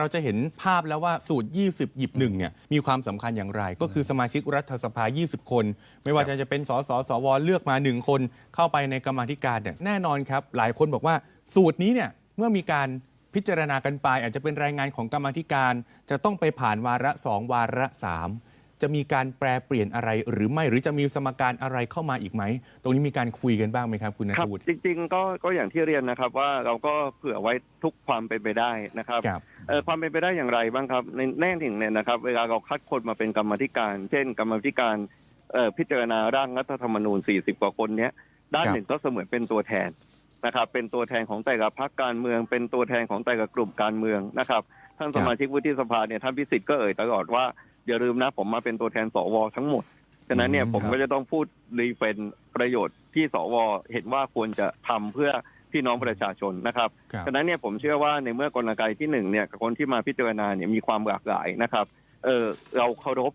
เราจะเห็นภาพแล้วว่าสูตร 20 หยิบหนึ่งเนี่ยมีความสำคัญอย่างไร ก็คือสมาชิกรัฐสภา 20 คน ไม่ว่าจะจะเป็นสสสวเลือกมา 1 คนเข้าไปในกรรมธิการเนี่ยแน่นอนครับ หลายคนบอกว่าสูตรนี้เนี่ยเมื่อมีการพิจารณากันไป อาจจะเป็นรายงานของกรรมธิการ จะต้องไปผ่านวาระ 2 วาระ 3 จะมีการแปลเปลี่ยนอะไรหรือไม่หรือจะมีสมการอะไรเข้ามาอีกไหม ตรงนี้มีการคุยกันบ้างไหมครับคุณนัครัทบวุฒิจริงๆก็ก็อย่างที่เรียนนะครับว่าเราก็เผื่อไว้ทุกความเป็นไปได้นะครับครับเอ่อความเป็นไปได้อย่างไรบ้างครับในแน่หนึ่งเนี่ยนะครับ เวลาเราคัดคนมาเป็นกรรมาธิการ เช่น กรรมาธิการเอ่อพิจารณาร่างรัฐธรรมนูญ 40 กว่าคนเนี้ยด้านครับหนึ่งก็เสมือนเป็นตัวแทนนะครับเป็นตัวแทนของแต่ละพรรคการเมือง เป็นตัวแทนของแต่ละกลุ่มการเมืองนะครับ ท่านสมาชิกวุฒิสภาเนี่ยท่านพิสิทธิ์ก็เอ่ยตลอดว่า อย่าลืมนะ ผมมาเป็นตัวแทนสวทั้งหมด ฉะนั้นเนี่ยอืมผมครับก็จะต้องพูดรีเฟนประโยชน์ที่สวเห็นว่าควรจะทำเพื่อพี่น้องประชาชนนะครับครับ ฉะนั้นเนี่ยผมเชื่อว่าในเมื่อกลไกที่หนึ่งเนี่ยกับคนที่มาพิจารณาเนี่ยมีความหลากหลายนะครับเออเราเคารพ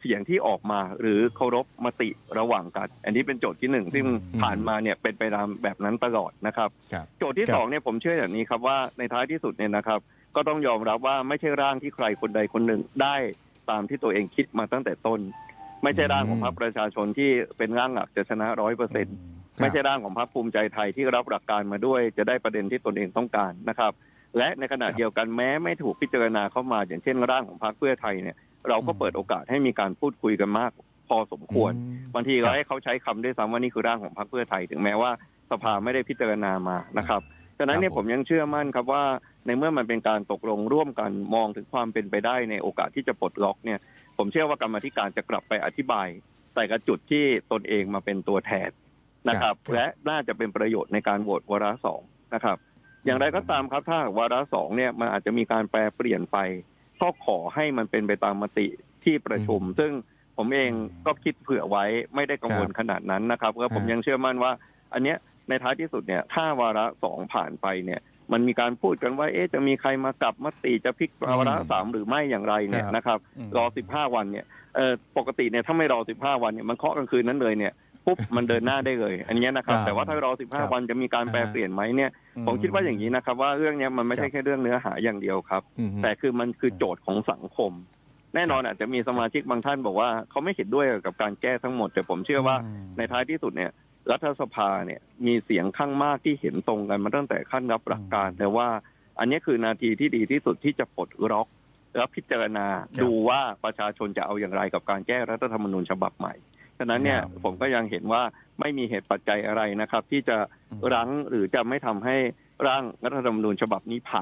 เสียงที่ออกมาหรือเคารพมติระหว่างกัน อันนี้เป็นโจทย์ที่หนึ่งซึ่งอืมผ่านมาเนี่ยเป็นไปตามแบบนั้นตลอดนะครับครับโจทย์ที่ครับสองเนี่ยผมเชื่ออย่างนี้ครับว่าในท้ายที่สุดเนี่ยนะครับ ก็ต้องยอมรับว่าไม่ใช่ร่างที่ใครคนใดคนหนึ่งได้ ตามที่ตัวเองคิดมาตั้งแต่ต้น ไม่ใช่ร่างของพรรคประชาชนที่เป็นร่างหลักจะชนะร้อยเปอร์เซ็นต์ไม่ใช่ร่างของพรรคภูมิใจไทยที่รับหลักการมาด้วย จะได้ประเด็นที่ตนเองต้องการนะครับ และในขณะครับเดียวกันแม้ไม่ถูกพิจารณาเข้ามา อย่างเช่น ร่างของพรรคเพื่อไทยเนี่ยเราก็อืมเปิดโอกาสให้มีการพูดคุยกันมาก พอสมควรอืมบางทีครัเราบให้เขาใช้คำด้วยซ้ำว่านี่คือร่างของพรรคเพื่อไทย ถึงแม้ว่าสภาไม่ได้พิจารณามานะครับฉะนั้นเนี่ยครับผผมมยังเชื่อมั่นครับว่า ในเมื่อมันเป็นการตกลงร่วมกันมองถึงความเป็นไปได้ในโอกาสที่จะปลดล็อกเนี่ย ผมเชื่อว่ากรรมาธิการจะกลับไปอธิบาย แต่กระจุดที่ตนเองมาเป็นตัวแทนนะครับครับ และน่าจะเป็นประโยชน์ในการโหวตวาระสองนะครับ อย่างไรก็ตามครับถ้าหากวาระสองเนี่ยมันอาจจะมีการแปลเปลี่ยนไป ก็ขอให้มันเป็นไปตามมติที่ประชุมอืมซึ่งผมเองก็คิดเผื่อไว้ไม่ได้กังวลครับขนาดนั้นนะครับก็ผมฮะยังเชื่อมั่นว่า อันเนี้ยในท้ายที่สุดเนี่ยถ้าวาระสองผ่านไปเนี่ย มันมีการพูดกันว่าเอ๊ะจะมีใครมากลับมติจะพลิกวาระสามหรือไม่อย่างไรเนี่ยครับนะครับอืมรอ15วันเนี่ยเอ่อปกติเนี่ยถ้าไม่รอ15วันเนี่ยมันเคาะกลางคืนนั้นเลยเนี่ยปุ๊บมันเดินหน้าได้เลย อันเนี้ยนะครับครับ แต่ว่าถ้ารอครับ15 วันจะมีการแปลอ่าฮะเปลี่ยนไหมเนี่ย ผมคิดว่าอย่างนี้นะครับ ว่าเรื่องเนี้ยมันไม่ใช่ครับแค่เรื่องเนื้อหาอย่างเดียวครับอืมแต่คือมันคือโจทย์ของสังคม แน่นอนอาจจะมีสมาชิกบางท่านบอกว่าเขาไม่เห็นด้วยกับการแก้ทั้งหมด แต่ผมเชื่อว่าอืมในท้ายที่สุดเนี่ย รัฐสภาเนี่ยมีเสียงข้างมากที่เห็นตรงกันมาตั้งแต่ขั้นรับหลักการแต่ว่า อันนี้คือนาทีที่ดีที่สุดที่จะปลดล็อก แล้วพิจารณาครับดูว่าประชาชนจะเอาอย่างไรกับการแก้รัฐธรรมนูญฉบับใหม่ฉะนั้นเนี่ยครับผมก็ยังเห็นว่าไม่มีเหตุปัจจัยอะไรนะครับ ที่จะอืมรั้งหรือจะไม่ทำให้ร่างรัฐธรรมนูญฉบับนี้ผ่าน